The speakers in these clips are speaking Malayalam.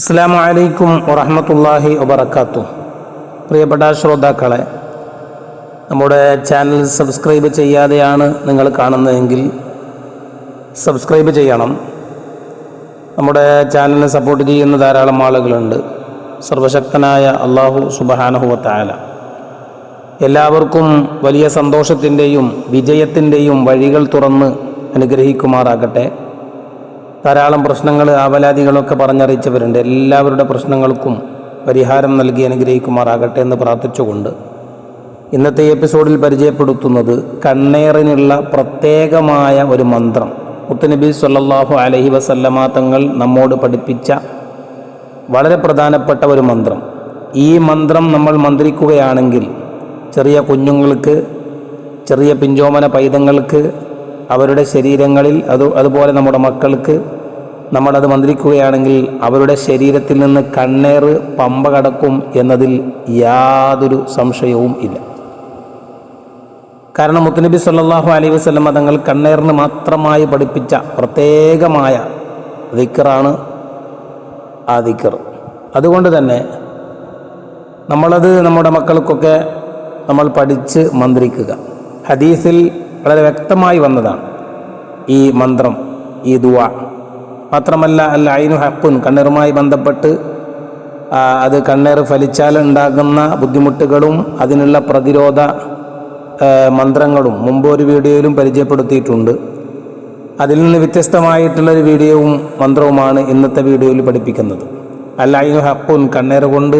അസ്സാം വലൈക്കും വറഹമത്തല്ലാഹി വബർക്കാത്തു പ്രിയപ്പെട്ട ശ്രോതാക്കളെ നമ്മുടെ ചാനൽ സബ്സ്ക്രൈബ് ചെയ്യാതെയാണ് നിങ്ങൾ കാണുന്നതെങ്കിൽ സബ്സ്ക്രൈബ് ചെയ്യണം. നമ്മുടെ ചാനലിനെ സപ്പോർട്ട് ചെയ്യുന്ന ധാരാളം ആളുകളുണ്ട്. സർവശക്തനായ അള്ളാഹു സുബഹാനഹുവത്തായാല എല്ലാവർക്കും വലിയ സന്തോഷത്തിന്റെയും വിജയത്തിന്റെയും വഴികൾ തുറന്ന് അനുഗ്രഹിക്കുമാറാകട്ടെ. ധാരാളം പ്രശ്നങ്ങൾ അവലാദികളൊക്കെ പറഞ്ഞറിയിച്ചവരുണ്ട്. എല്ലാവരുടെ പ്രശ്നങ്ങൾക്കും പരിഹാരം നൽകി അനുഗ്രഹിക്കുമാറാകട്ടെ എന്ന് പ്രാർത്ഥിച്ചുകൊണ്ട് ഇന്നത്തെ എപ്പിസോഡിൽ പരിചയപ്പെടുത്തുന്നത് കണ്ണേറിനുള്ള പ്രത്യേകമായ ഒരു മന്ത്രം. മുത്തുനബി സല്ലാഹു അലഹി വസല്ലമാ തങ്ങൾ നമ്മോട് പഠിപ്പിച്ച വളരെ പ്രധാനപ്പെട്ട ഒരു മന്ത്രം. ഈ മന്ത്രം നമ്മൾ മന്ത്രിക്കുകയാണെങ്കിൽ ചെറിയ കുഞ്ഞുങ്ങൾക്ക് ചെറിയ പിഞ്ചോമന പൈതങ്ങൾക്ക് അവരുടെ ശരീരങ്ങളിൽ അത് അതുപോലെ നമ്മുടെ മക്കൾക്ക് നമ്മളത് മന്ത്രിക്കുകയാണെങ്കിൽ അവരുടെ ശരീരത്തിൽ നിന്ന് കണ്ണേർ പമ്പ കടക്കും എന്നതിൽ യാതൊരു സംശയവും ഇല്ല. കാരണം മുത്തനബി സല്ലാഹു അലൈഹി വസ്ലം തങ്ങൾ കണ്ണേറിന് മാത്രമായി പഠിപ്പിച്ച പ്രത്യേകമായ ദിക്കറാണ് ആ ദിക്കർ അതുകൊണ്ട് തന്നെ നമ്മളത് നമ്മുടെ മക്കൾക്കൊക്കെ നമ്മൾ പഠിച്ച് മന്ത്രിക്കുക. ഹദീസിൽ വളരെ വ്യക്തമായി വന്നതാണ് ഈ മന്ത്രം ഈ ദുവ. മാത്രമല്ല അല്ല അയിനു ഹക്കുൻ കണ്ണീറുമായി ബന്ധപ്പെട്ട് അത് കണ്ണീർ ഫലിച്ചാൽ ഉണ്ടാകുന്ന ബുദ്ധിമുട്ടുകളും അതിനുള്ള പ്രതിരോധ മന്ത്രങ്ങളും മുമ്പ് ഒരു വീഡിയോയിലും പരിചയപ്പെടുത്തിയിട്ടുണ്ട്. അതിൽ നിന്ന് വ്യത്യസ്തമായിട്ടുള്ളൊരു വീഡിയോവും മന്ത്രവുമാണ് ഇന്നത്തെ വീഡിയോയിൽ പഠിപ്പിക്കുന്നത്. അല്ല അയിനു ഹക്കുൻ കണ്ണേർ കൊണ്ട്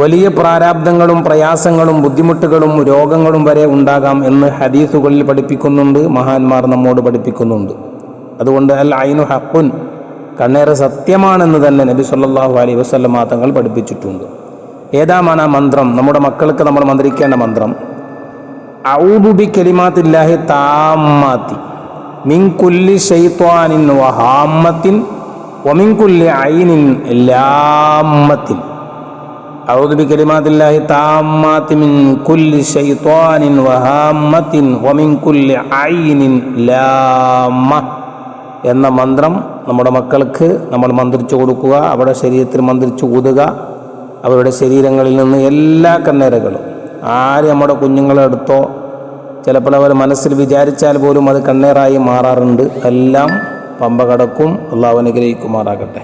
വലിയ പ്രാരാബ്ദങ്ങളും പ്രയാസങ്ങളും ബുദ്ധിമുട്ടുകളും രോഗങ്ങളും വരെ ഉണ്ടാകാം എന്ന് ഹദീസുകളിൽ പഠിപ്പിക്കുന്നുണ്ട് മഹാന്മാർ നമ്മോട് പഠിപ്പിക്കുന്നുണ്ട്. അതുകൊണ്ട് അൽ ഐനു ഹക്കുൻ കണ്ണേറെ സത്യമാണെന്ന് തന്നെ നബി സല്ലാഹു അലൈ വസല്ലമ തങ്ങൾ പഠിപ്പിച്ചിട്ടുണ്ട്. ഏതാമാണ് ആ മന്ത്രം? നമ്മുടെ മക്കൾക്ക് നമ്മൾ മന്ത്രിക്കേണ്ട മന്ത്രം? ഔബുബി കലിമാത്തില്ലാഹി താമാത്തി മിൻ കുല്ലി വഹാമത്തിൻ വഹാമ്മത്തിൻ വമിൻ കുല്ലി ഐനിൻ ലാമ്മത്തിൻ. أعوذ بكلمات الله التامات من كل شيطان وهامة ومن كل عين لامة എന്ന മന്ത്രം നമ്മുടെ മക്കൾക്ക് നമ്മൾ മന്ത്രിച്ചു കൊടുക്കുക അവരുടെ ശരീരത്തിൽ മന്ത്രിച്ചു ഊതുക അവരുടെ ശരീരങ്ങളിൽ നിന്ന് എല്ലാ കണ്ണേറുകളും ആര് നമ്മുടെ കുഞ്ഞുങ്ങളെ എടുത്തോ ചിലപ്പോൾ അവർ മനസ്സിൽ വിചാരിച്ചാൽ പോലും അത് കണ്ണേറായി മാറാറുണ്ട് എല്ലാം പമ്പ കടക്കും അള്ളാഹു അനുഗ്രഹിക്കുമാറാകട്ടെ